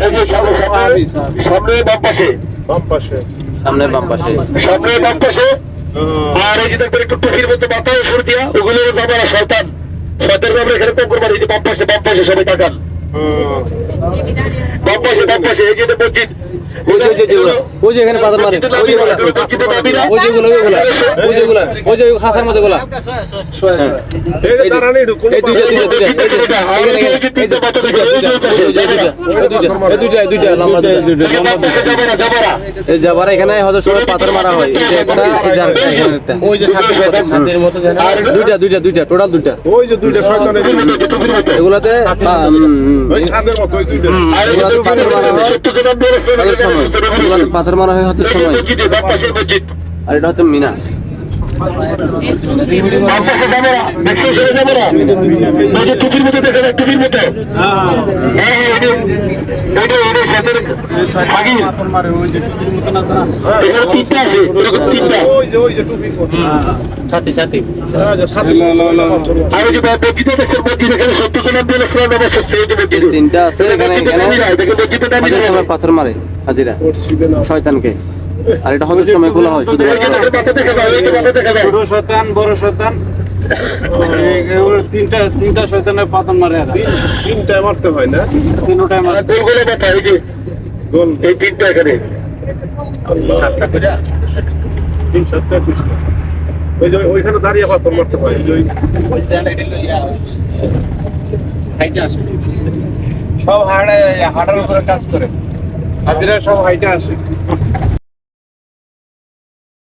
সামনে সামনে বাম পাশে। বাম পাশে। সামনে বাম পাশে। সামনে বাম পাশে। আর এই যে দেখবেন একটু টুপির মধ্যে মাথায় সুর দিয়া ওগুলো যাবার শয়তান। শয়তান আমরা এখানে কম করবার এই যে বাম পাশে বাম পাশে সবাই তাকান। এই যে মসজিদ ওই যে এখানে পাথর মারে ওই যেগুলো মসজিদের ওই যেগুলো ওইগুলা ওই যে খাসার মধ্যে গুলা এই দাঁড়ানি ঢুকুন এই দুইটা দুইটা দুইটা এই যে এই যে এই দুইটা দুইটা লম্বা দুইটা বাম পাশে যাবারা যাবারা এই যাবার এখানে হজর সময় পাথর মারা হয় এই একটা এই যে আরেকটা এখানে একটা ওই যে সাথে সাথের মতো দুইটা দুইটা দুইটা টোটাল দুইটা ওই যে দুইটা শয়তানের এগুলাতে পাথর মারা হয় হজর সময়। আর এটা হচ্ছে মিনা টুপির হ্যাঁ হ্যাঁ সাথে সাথে হ্যাঁ আর যে এখানে সত্য তিনটা আছে পাথর মারে হাজিরা শয়তানকে আর এটা হজর সময় খোলা হয় শুধু ছোট শয়তান বড় শয়তান। এই- এগুলো তিনটা তিনটা শয়তানের পাতন মারে এরা। তিনটা মারতে হয় না? তিনটাই মারে। গোল এই যে গোল। এই তিনটা এখানে। তিন সাতটা একুশটা ওই যে ওইখানে দাঁড়িয়ে পাথর মারতে হয় ওই ওই সব হাড়ে হাড়ের উপরে কাজ করে। হাজিরা সব হাইটে আসে।